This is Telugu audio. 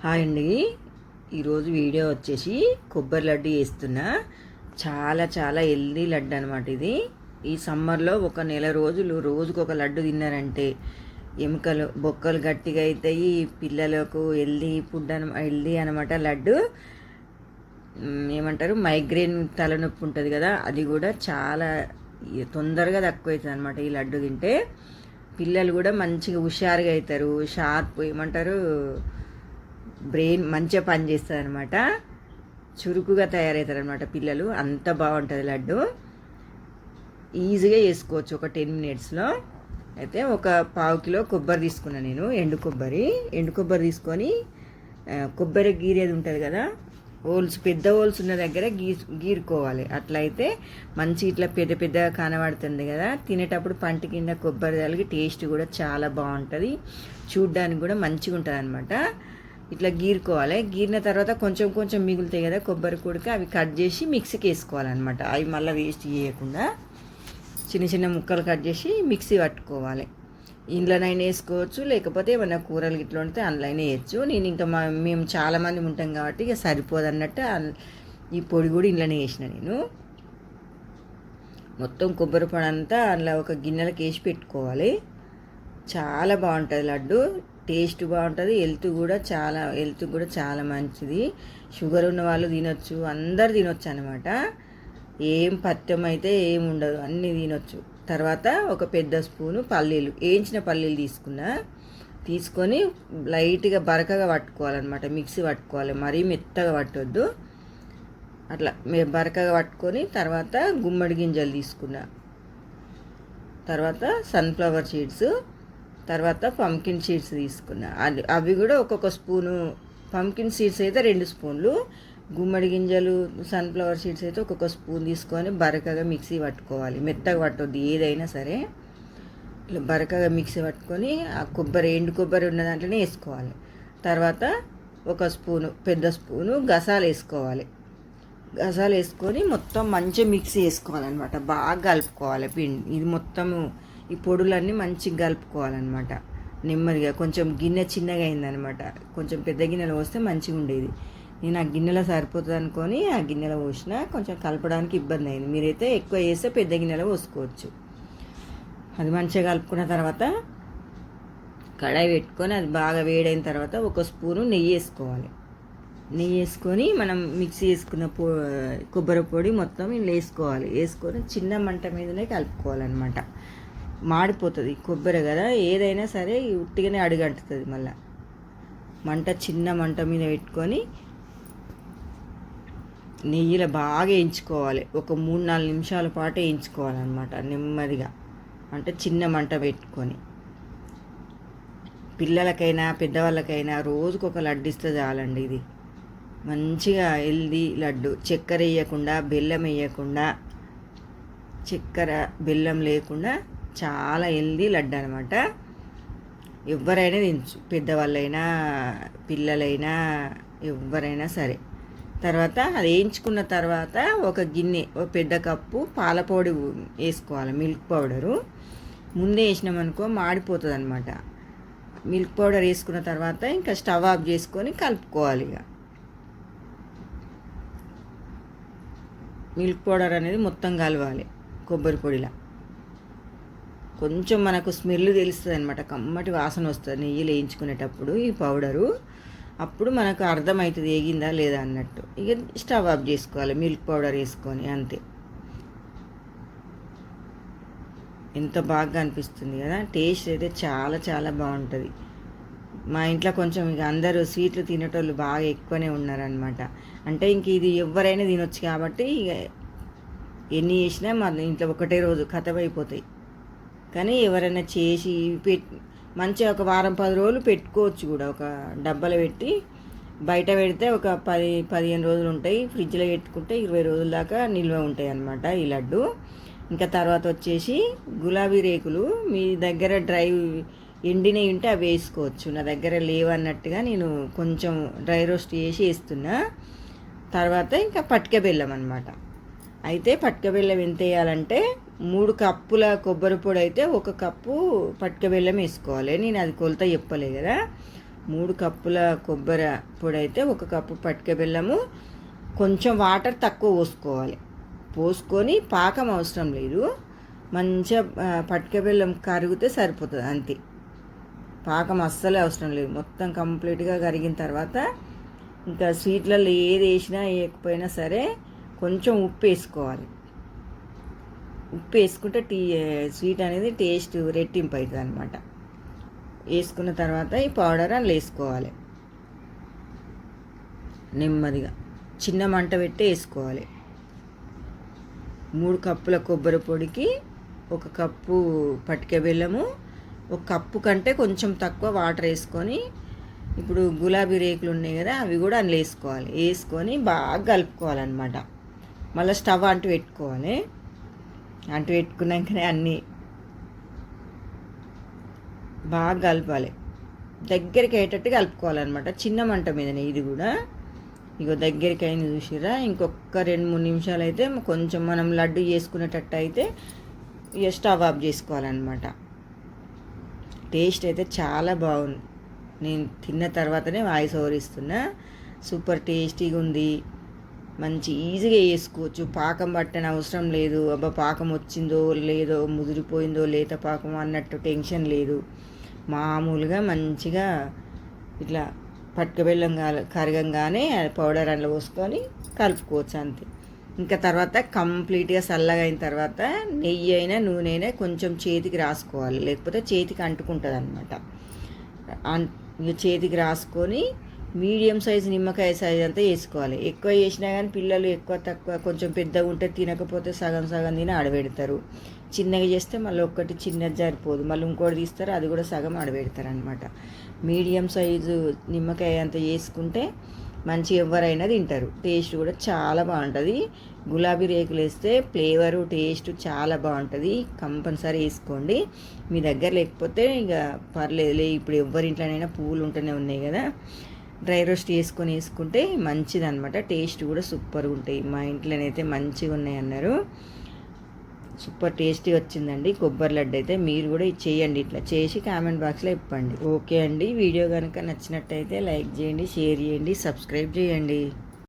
హాయ్ అండి. ఈరోజు వీడియో వచ్చేసి కొబ్బరి లడ్డు వేస్తున్నా చాలా చాలా హెల్దీ లడ్డు అనమాట ఇది. ఈ సమ్మర్లో ఒక నెల రోజులు రోజుకు ఒక లడ్డు తిన్నారంటే ఎముకలు బొక్కలు గట్టిగా అవుతాయి పిల్లలకు హెల్దీ ఫుడ్ అన హెల్దీ అనమాట లడ్డు. ఏమంటారు? మైగ్రేన్ తలనొప్పి ఉంటుంది కదా అది కూడా చాలా తొందరగా తక్కువ అవుతుంది అనమాట ఈ లడ్డు తింటే. పిల్లలు కూడా మంచిగా హుషారుగా అవుతారు షార్ప్ ఏమంటారు? బ్రెయిన్ మంచిగా పనిచేస్తుంది అనమాట చురుకుగా తయారవుతారు అనమాట పిల్లలు. అంత బాగుంటుంది లడ్డు. ఈజీగా చేసుకోవచ్చు ఒక టెన్ మినిట్స్లో. అయితే ఒక పావు కిలో కొబ్బరి తీసుకున్నాను నేను ఎండు కొబ్బరి. ఎండు కొబ్బరి తీసుకొని కొబ్బరి గీరేది ఉంటుంది కదా హోల్స్ పెద్ద హోల్స్ ఉన్న దగ్గర గీ గీరుకోవాలి. అట్లయితే మంచి ఇట్లా పెద్ద పెద్దగా కనబడుతుంది కదా తినేటప్పుడు పంట కింద కొబ్బరి తలిగి టేస్ట్ కూడా చాలా బాగుంటుంది. చూడ్డానికి కూడా మంచిగా ఉంటుంది అనమాట ఇట్లా గీరుకోవాలి. గీరిన తర్వాత కొంచెం కొంచెం మిగులుతాయి కదా కొబ్బరి కూడక అవి కట్ చేసి మిక్సీకి వేసుకోవాలన్నమాట. అవి మళ్ళీ వేస్ట్ చేయకుండా చిన్న చిన్న ముక్కలు కట్ చేసి మిక్సీ పట్టుకోవాలి. ఇంట్లోనైనా వేసుకోవచ్చు లేకపోతే ఏమైనా కూరలు ఇట్లా ఉంటే అందులోనే వేయచ్చు. నేను ఇంకా మా మేము చాలామంది ఉంటాం కాబట్టి ఇక సరిపోదు అన్నట్టు ఈ పొడి కూడా ఇంట్లోనే వేసిన నేను. మొత్తం కొబ్బరి పొడి అంతా అందులో ఒక గిన్నెలకు వేసి పెట్టుకోవాలి. చాలా బాగుంటుంది లడ్డు. టేస్ట్ బాగుంటుంది హెల్త్ కూడా చాలా హెల్త్ కూడా చాలా మంచిది. షుగర్ ఉన్న వాళ్ళు తినొచ్చు అందరు తినొచ్చు అనమాట ఏం పథ్యం అయితే ఏం ఉండదు అన్నీ తినొచ్చు. తర్వాత ఒక పెద్ద స్పూను పల్లీలు వేయించిన పల్లీలు తీసుకున్నా. తీసుకొని లైట్గా బరకగా పట్టుకోవాలన్నమాట మిక్సీ పట్టుకోవాలి మరీ మెత్తగా పట్టొద్దు. అట్లా మేము బరకగా పట్టుకొని తర్వాత గుమ్మడి గింజలు తీసుకున్నా. తర్వాత సన్ఫ్లవర్ సీడ్స్ తర్వాత పంకిన్ సీడ్స్ తీసుకున్నా. అది అవి కూడా ఒక్కొక్క స్పూను పంకిన్ సీడ్స్ అయితే రెండు స్పూన్లు గుమ్మడి గింజలు సన్ఫ్లవర్ సీడ్స్ అయితే ఒక్కొక్క స్పూన్ తీసుకొని బరకగా మిక్సీ పట్టుకోవాలి. మెత్తగా పట్టొద్దు ఏదైనా సరే. ఇట్లా బరకగా మిక్సీ పట్టుకొని ఆ కొబ్బరి ఎండు కొబ్బరి ఉన్న దాంట్లోనే వేసుకోవాలి. తర్వాత ఒక స్పూను పెద్ద స్పూను గసాలు వేసుకోవాలి. గసాలు వేసుకొని మొత్తం మంచిగా మిక్సీ వేసుకోవాలన్నమాట. బాగా కలుపుకోవాలి పిండి. ఇది మొత్తము ఈ పొడులన్నీ మంచిగా కలుపుకోవాలన్నమాట. నెమ్మదిగా కొంచెం గిన్నె చిన్నగా అయిందనమాట కొంచెం పెద్ద గిన్నెలో పోస్తే మంచిగా ఉండేది. నేను ఆ గిన్నెలో సరిపోతుంది అనుకొని ఆ గిన్నెలో పోసిన కొంచెం కలపడానికి ఇబ్బంది అయింది. మీరైతే ఎక్కువ వేస్తే పెద్ద గిన్నెలో పోసుకోవచ్చు. అది మంచిగా కలుపుకున్న తర్వాత కడాయి పెట్టుకొని అది బాగా వేడైన తర్వాత ఒక స్పూను నెయ్యి వేసుకోవాలి. నెయ్యి వేసుకొని మనం మిక్సీ వేసుకున్న పొ కొబ్బరి పొడి మొత్తం ఇలా వేసుకోవాలి. వేసుకొని చిన్న మంట మీదనే కలుపుకోవాలన్నమాట. మాడిపోతుంది కొబ్బరి కదా ఏదైనా సరే ఉట్టిగానే అడుగంటుతుంది మళ్ళీ. మంట చిన్న మంట మీద పెట్టుకొని నెయ్యిలో బాగా వేయించుకోవాలి. ఒక మూడు నాలుగు నిమిషాల పాటు వేయించుకోవాలన్నమాట నెమ్మదిగా. అంటే చిన్న మంట పెట్టుకొని. పిల్లలకైనా పెద్దవాళ్ళకైనా రోజుకు ఒక లడ్డు ఇస్తే చాలండి ఇది. మంచిగా హెల్దీ లడ్డు. చక్కెర వేయకుండా బెల్లం వేయకుండా చక్కెర బెల్లం లేకుండా చాలా హెల్దీ లడ్డు అనమాట ఎవరైనా తినచ్చు. పెద్దవాళ్ళైనా పిల్లలైనా ఎవరైనా సరే. తర్వాత అది వేయించుకున్న తర్వాత ఒక గిన్నె ఒక పెద్ద కప్పు పాల పొడి వేసుకోవాలి మిల్క్ పౌడరు. ముందే వేసినామనుకో మాడిపోతుంది అనమాట మిల్క్ పౌడర్ వేసుకున్న తర్వాత ఇంకా స్టవ్ ఆఫ్ చేసుకొని కలుపుకోవాలి ఇక. మిల్క్ పౌడర్ అనేది మొత్తం కలవాలి కొబ్బరి పొడిలా. కొంచెం మనకు స్మెల్ తెలుస్తుంది అనమాట కమ్మటి వాసన వస్తుంది నెయ్యి వేయించుకునేటప్పుడు ఈ పౌడరు. అప్పుడు మనకు అర్థమవుతుంది ఏగిందా లేదా అన్నట్టు. ఇక స్టవ్ ఆఫ్ చేసుకోవాలి మిల్క్ పౌడర్ వేసుకొని అంతే. ఎంత బాగా అనిపిస్తుంది కదా టేస్ట్ అయితే చాలా చాలా బాగుంటుంది. మా ఇంట్లో కొంచెం ఇక అందరూ స్వీట్లు తినేటోళ్ళు బాగా ఎక్కువనే ఉన్నారనమాట అంటే ఇంక ఇది ఎవరైనా తినొచ్చు కాబట్టి ఇక ఎన్ని చేసినా మా ఇంట్లో ఒకటే రోజు అయిపోతాయి కానీ ఎవరైనా చేసి పెట్ మంచిగా ఒక వారం పది రోజులు పెట్టుకోవచ్చు కూడా. ఒక డబ్బాలో పెట్టి బయట పెడితే ఒక పది పదిహేను రోజులు ఉంటాయి. ఫ్రిడ్జ్లో పెట్టుకుంటే ఇరవై రోజుల దాకా నిల్వ ఉంటాయి అన్నమాట ఈ లడ్డు. ఇంకా తర్వాత వచ్చేసి గులాబీ రేకులు. మీ దగ్గర డ్రై ఎండినవి ఉంటే అవి వేసుకోవచ్చు. నా దగ్గర లేవన్నట్టుగా నేను కొంచెం డ్రై రోస్ట్ చేసి వేస్తున్నా. తర్వాత ఇంకా పట్టుకబెల్లం బెల్లం అనమాట అయితే పట్టుకబెల్లం బెల్లం ఎంత వేయాలంటే మూడు కప్పుల కొబ్బరి పొడి అయితే ఒక కప్పు పటిక బెల్లం వేసుకోవాలి. నేను అది కొలత చెప్పలే కదా. మూడు కప్పుల కొబ్బరి పొడి అయితే ఒక కప్పు పటిక బెల్లము. కొంచెం వాటర్ తక్కువ పోసుకోవాలి. పోసుకొని పాకం అవసరం లేదు. మంచిగా ఆ, బెల్లం కరిగితే సరిపోతుంది అంతే. పాకం అస్సలే అవసరం లేదు. మొత్తం కంప్లీట్గా కరిగిన తర్వాత ఇంకా స్వీట్లలో ఏది వేసినా వేయకపోయినా సరే కొంచెం ఉప్పు వేసుకోవాలి. ఉప్పు వేసుకుంటే టీ స్వీట్ అనేది టేస్ట్ రెట్టింపు అవుతుంది అనమాట వేసుకున్న తర్వాత ఈ పౌడర్ అందులో వేసుకోవాలి. నెమ్మదిగా. చిన్న మంట పెట్టి వేసుకోవాలి. మూడు కప్పుల కొబ్బరి పొడికి ఒక కప్పు పటిక బెల్లము ఒక కప్పు కంటే కొంచెం తక్కువ వాటర్ వేసుకొని ఇప్పుడు గులాబీ రేకులు ఉన్నాయి కదా అవి కూడా అందులో వేసుకోవాలి. వేసుకొని బాగా కలుపుకోవాలన్నమాట. మళ్ళీ స్టవ్ అంటూ పెట్టుకోవాలి. అంటు పెట్టుకున్నాకనే అన్నీ బాగా కలపాలి. దగ్గరికి అయ్యేటట్టు కలుపుకోవాలన్నమాట. చిన్న మంట మీదనే ఇది కూడా. ఇగో దగ్గరికి అయింది చూసిరా ఇంకొక రెండు మూడు నిమిషాలు అయితే కొంచెం మనం లడ్డు చేసుకునేటట్టు అయితే ఇక స్టవ్ ఆఫ్ చేసుకోవాలన్నమాట. టేస్ట్ అయితే చాలా బాగుంది. నేను తిన్న తర్వాతనే వాయిస్ ఓవర్ ఇస్తున్నా. సూపర్ టేస్టీగా ఉంది మంచి ఈజీగా చేసుకోవచ్చు. పాకం పట్టని అవసరం లేదు. అబ్బా పాకం వచ్చిందో లేదో ముదిరిపోయిందో లేత పాకం అన్నట్టు టెన్షన్ లేదు. మామూలుగా మంచిగా ఇట్లా పట్టుకబెల్లం కరగంగానే పౌడర్ అందులో పోసుకొని కలుపుకోవచ్చు అంతే. ఇంకా తర్వాత కంప్లీట్గా చల్లగా అయిన తర్వాత నెయ్యి అయినా నూనె అయినా కొంచెం చేతికి రాసుకోవాలి. లేకపోతే చేతికి అంటుకుంటుంది అనమాట చేతికి రాసుకొని మీడియం సైజు నిమ్మకాయ సైజ్ అంతా వేసుకోవాలి. ఎక్కువ వేసినా కానీ పిల్లలు ఎక్కువ తక్కువ కొంచెం పెద్దగా ఉంటే తినకపోతే సగం సగం తిని ఆడబెడతారు. చిన్నగా చేస్తే మళ్ళీ ఒక్కటి చిన్నది సరిపోదు. మళ్ళీ ఇంకోటి తీస్తారు అది కూడా సగం ఆడబెడతారు అనమాట మీడియం సైజు నిమ్మకాయ అంత వేసుకుంటే మంచి ఎవరైనా తింటారు. టేస్ట్ కూడా చాలా బాగుంటుంది. గులాబీ రేకులు వేస్తే ఫ్లేవరు టేస్ట్ చాలా బాగుంటుంది. కంపల్సరీ వేసుకోండి. మీ దగ్గర లేకపోతే ఇక పర్లేదులే ఇప్పుడు ఎవరింట్లోనైనా పువ్వులు ఉంటూనే ఉన్నాయి కదా. డ్రై రోస్ట్ వేసుకొని వేసుకుంటే మంచిదనమాట టేస్ట్ కూడా సూపర్గా ఉంటాయి. మా ఇంట్లోనైతే మంచిగా ఉన్నాయి అన్నారు. సూపర్ టేస్టీ వచ్చిందండి. కొబ్బరి లడ్డు అయితే మీరు కూడా చేయండి ఇట్లా. చేసి కామెంట్ బాక్స్లో ఇప్పండి ఓకే అండి. వీడియో కనుక నచ్చినట్టయితే లైక్ చేయండి షేర్ చేయండి సబ్స్క్రైబ్ చేయండి.